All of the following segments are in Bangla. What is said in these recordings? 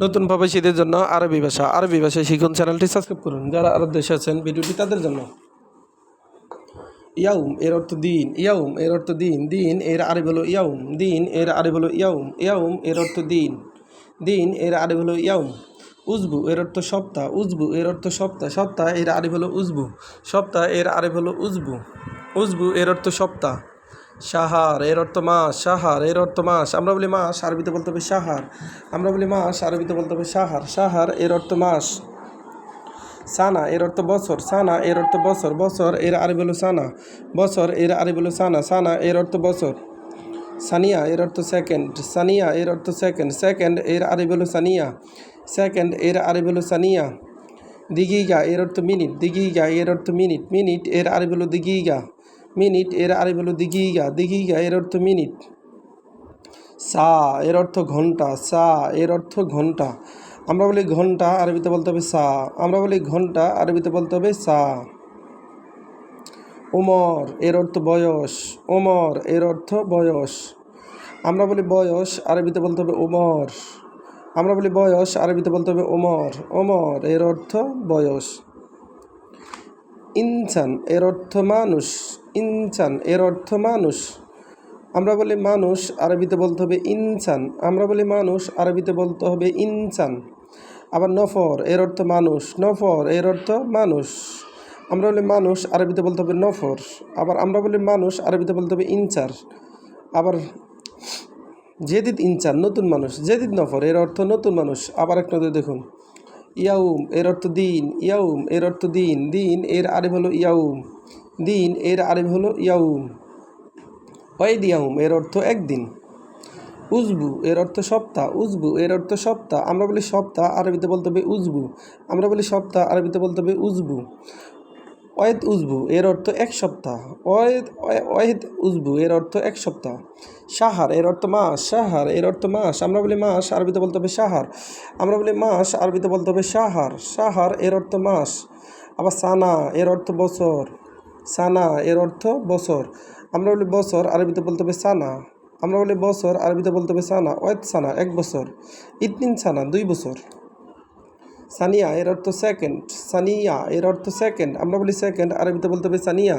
নতুন প্রবাসীদের জন্য আরবি ভাষা আরবি ভাষা শিখুন চ্যানেলটি সাবস্ক্রাইব করুন। যারা আরব দেশে আছেন, ভিডিওটি তাদের জন্য। ইয়াউম, এর অর্থ দিন। ইয়াউম, এর অর্থ দিন। দিন, এর আরে হলো ইয়াউম। দিন, এর আরবি হলো ইয়াউম। ইয়াউম, এর অর্থ দিন। দিন, এর আরবি হলো ইয়াউম। উজবু, এর অর্থ সপ্তাহ। উজবু, এর অর্থ সপ্তাহ। সপ্তাহ, এর আরবি হলো উজবু। সপ্তাহ, এর আরবি হলো উজবু। উজবু, এর অর্থ সপ্তাহ। সাহার এর অর্থ মাস সাহার এর অর্থ মাস আমরা বলি মাস আরবিতে বলতে হবে সাহার আমরা বলি মাস আরবিতে বলতে হবে সাহার সাহার এর অর্থ মাস সানা এর অর্থ বছর সানা এর অর্থ বছর বছর এর আরবি হলো সানা বছর এর আরবি হলো সানা সানা এর অর্থ বছর সানিয়া এর অর্থ সেকেন্ড সানিয়া এর অর্থ সেকেন্ড সেকেন্ড এর আরবি হলো সানিয়া সেকেন্ড এর আরবি হলো সানিয়া দিগিগা এর অর্থ মিনিট দিগিগা এর অর্থ মিনিট মিনিট এর আরবি হলো দিগিগা মিনিট, এর আরবি হলো দিগিগা দিগিগা এর অর্থ মিনিট। সা, এর অর্থ ঘণ্টা, সা, এর অর্থ ঘণ্টা। আমরা বলি ঘণ্টা, আরবিতে বলতে হবে সা। আমরা বলি ঘণ্টা, আরবিতে বলতে হবে সা। ওমর, এর অর্থ বয়স। ওমর, এর অর্থ বয়স। আমরা বলি বয়স, আরবিতে বলতে হবে ওমর। আমরা বলি বয়স, আরবিতে বলতে হবে ওমর। ওমর, এর অর্থ বয়স। ইনসান এর অর্থ মানুষ, ইনসান এর অর্থ মানুষ। আমরা বলি মানুষ, আরবিতে বলতে হবে ইনসান। আমরা বলি মানুষ, আরবিতে বলতে হবে ইনসান। আবার নফর এর অর্থ মানুষ, নফর এর অর্থ মানুষ। আমরা বলি মানুষ, আরবিতে বলতে হবে নফর। আবার আমরা বলি মানুষ, আরবিতে বলতে হবে ইনচার আবার জেদিদ ইনচার নতুন মানুষ, জেদিদ নফর এর অর্থ নতুন মানুষ। আবার এক নজর দেখুন। ইয়াউম, এর অর্থ দিন। ইয়াউম, এর অর্থ দিন। দিন, এর আরেফ হলো ইয়াউম। দিন, এর আরেফ হলো ইয়াউম। ওয়াইদ ইয়াউম, এর অর্থ একদিন। উজবু, এর অর্থ সপ্তাহ। উজবু, এর অর্থ সপ্তাহ। আমরা বলি সপ্তাহ, আরবিতে বলতে হবে উজবু। আমরা বলি সপ্তাহ, আরবিতে বলতে হবে উজবু। ওয়েদ উজবু, এর অর্থ এক সপ্তাহ। ওয়েদ ওয়েদ উজবু, এর অর্থ এক সপ্তাহ। সাহার এর অর্থ মাস। সাহার এর অর্থ মাস। আমরা বলি মাস, আরবিতে বলতে হবে সাহার আমরা বলি মাস, আরবিতে বলতে হবে সাহার সাহার এর অর্থ মাস। আবার সানা, এর অর্থ বছর। সানা, এর অর্থ বছর। আমরা বলি বছর, আরবিতে বলতে হবে সানা। আমরা বলি বছর, আরবিতে বলতে হবে সানা। ওয়েদ সানা, এক বছর। ইতনিন সানা, দুই বছর। সানিয়া, এর অর্থ সেকেন্ড সানিয়া, এর অর্থ সেকেন্ড আমরা বলি সেকেন্ড আরবিতে বলতে হবে সানিয়া,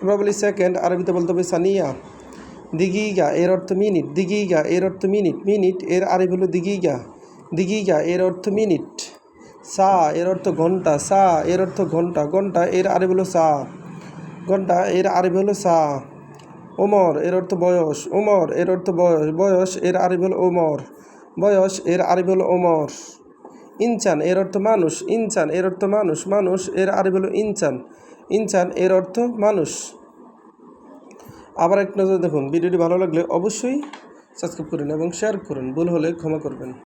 আমরা বলি সেকেন্ড আরবিতে বলতে হবে সানিয়া। দিগিগা, এর অর্থ মিনিট দিগিগা, এর অর্থ মিনিট মিনিট এর আরবি হলো দিগিগা দিগিগা, এর অর্থ মিনিট সা, এর অর্থ ঘণ্টা, সা, এর অর্থ ঘণ্টা ঘণ্টা, এর আরবি হলো সা, ঘণ্টা, এর আরবি হলো সা। ওমর, এর অর্থ বয়স, ওমর, এর অর্থ বয়স বয়স, এর আরবি হলো ওমর, বয়স, এর আরবি হলো ওমর। ইনচান, এর অর্থ মানুষ, ইনচান, এর অর্থ মানুষ মানুষ, এর আরবি হলো ইনচান। ইনচান, এর অর্থ মানুষ। আবার এক নজর দেখুন, ভিডিওটি ভালো লাগলে অবশ্যই সাবস্ক্রাইব করুন এবং শেয়ার করুন, ভুল হলে ক্ষমা করবেন।